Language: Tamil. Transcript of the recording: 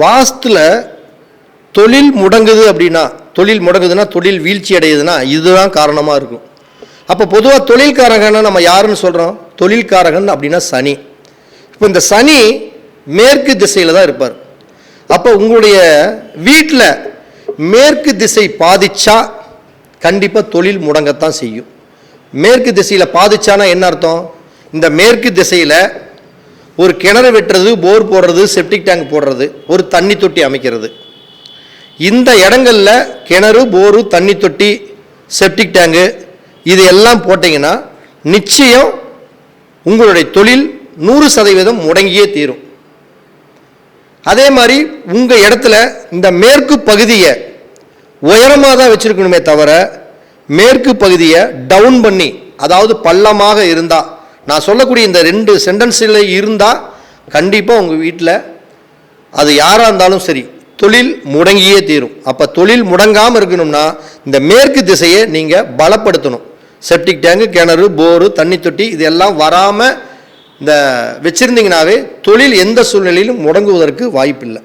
வாஸ்துல தொழில் முடங்குது அப்படின்னா தொழில் முடங்குதுன்னா தொழில் வீழ்ச்சி அடையுதுன்னா இதுதான் காரணமாக இருக்கும். அப்போ பொதுவாக தொழில்காரகன்னா நம்ம யாருன்னு சொல்கிறோம் தொழில்காரகன் அப்படின்னா சனி. இப்போ இந்த சனி மேற்கு திசையில் தான் இருப்பார். அப்போ உங்களுடைய வீட்டில் மேற்கு திசை பாதிச்சா கண்டிப்பாக தொழில் முடங்கத்தான் செய்யும். மேற்கு திசையில் பாதிச்சானா என்ன அர்த்தம்? இந்த மேற்கு திசையில் ஒரு கிணறு வெட்டுறது போர் போடுறது செப்டிக் டேங்க் போடுறது ஒரு தண்ணி தொட்டி அமைக்கிறது. இந்த இடங்களில் கிணறு போரு தண்ணி தொட்டி செப்டிக் டேங்கு இது எல்லாம் போட்டிங்கன்னா நிச்சயம் உங்களுடைய தொழில் நூறு சதவீதம் முடங்கியே தீரும். அதே மாதிரி உங்கள் இடத்துல இந்த மேற்கு பகுதியை உயரமாக தான் வச்சுருக்கணுமே தவிர மேற்கு பகுதியை டவுன் பண்ணி அதாவது பள்ளமாக இருந்தால் நான் சொல்லக்கூடிய இந்த ரெண்டு சென்டென்ஸில் இருந்தால் கண்டிப்பாக உங்கள் வீட்டில் அது யாராக இருந்தாலும் சரி தொழில் முடங்கியே தீரும். அப்போ தொழில் முடங்காமல் இருக்கணும்னா இந்த மேற்கு திசையை நீங்கள் பலப்படுத்தணும். செப்டிக் டேங்கு கிணறு போரு தண்ணி தொட்டி இதெல்லாம் வராமல் இந்த வச்சுருந்தீங்கனாவே தொழில் எந்த சூழ்நிலையிலும் முடங்குவதற்கு வாய்ப்பில்லை.